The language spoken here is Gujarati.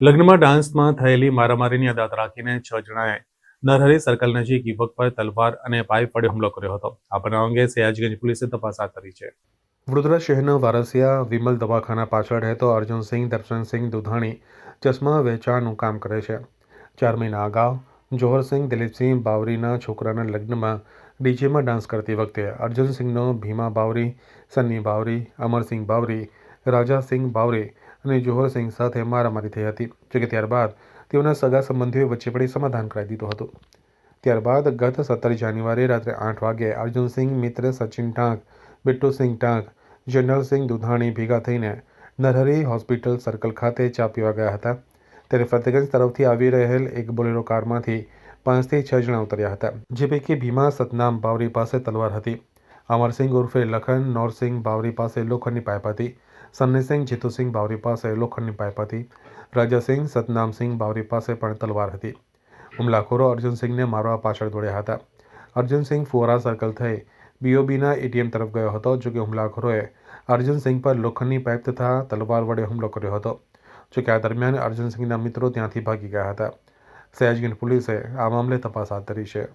લગ્નમાં ડાન્સમાં થયેલી મારામારીની અદાત રાખીને છ જણાએ નરહરી સર્કલ નજીક યુવક પર તલવાર અને પાઇપ વડે હુમલો કર્યો હતો. આ બનાવ અંગે સયાજગંજ પોલીસે તપાસ હાથ ધરી છે. વડોદરા શહેરના વારસિયા વિમલ દવાખાના પાછળ રહેતો અર્જુનસિંહ, દર્શનસિંહ દુધાણી ચશ્મા વેચાણનું કામ કરે છે. ચાર મહિના અગાઉ જોહરસિંહ, દિલીપસિંહ બાવરીના છોકરાના લગ્નમાં ડીજેમાં ડાન્સ કરતી વખતે અર્જુનસિંહનો ભીમા બાવરી, સન્ની બાવરી, અમરસિંહ બાવરી, રાજાસિંહ બાવરી અને જોહરસિંહ સાથે મારામારી થઈ હતી, જોકે ત્યારબાદ તેઓના સગા સંબંધીઓએ વચ્ચે પડી સમાધાન કરાવી દીધું હતું. ત્યારબાદ ગત સત્તર જાન્યુઆરી રાત્રે આઠ વાગે અર્જુનસિંહ મિત્ર સચિન ટાંક બિટ્ટુસિંહ ટાંક જનરલસિંહ દુધાણી ભેગા થઈને નરહરી હોસ્પિટલ સર્કલ ખાતે ચા પીવા ગયા હતા. ત્યારે ફતેગંજ તરફથી આવી રહેલ એક બોલેરો કારમાંથી પાંચથી છ જણા ઉતર્યા હતા, જે પૈકી ભીમા સતનામ બાવરી પાસે તલવાર હતી. અમરસિંહ ઉર્ફે લખન નોરસિંહ બાવરી પાસે લોખંડની પાઇપ હતી. સન્નીસિંહ જીતુસિંહ બાવરી પાસે લોખંડની પાઇપ હતી. રાજાસિંહ સતનામસિંહ બાવરી પાસે પણ તલવાર હતી. હુમલાખોરો અર્જુનસિંહને મારવા પાછળ દોડ્યા હતા. અર્જુનસિંહ ફુવારા સર્કલ થઈ બીઓબીના એટીએમ તરફ ગયો હતો જોકે હુમલાખોરોએ અર્જુનસિંહ પર લોખંડની પાઇપ તથા તલવાર વડે હુમલો કર્યો હતો જોકે આ દરમિયાન અર્જુનસિંહના મિત્રો ત્યાંથી ભાગી ગયા હતા. સયાજગંજ પોલીસે આ મામલે તપાસ હાથ ધરી છે.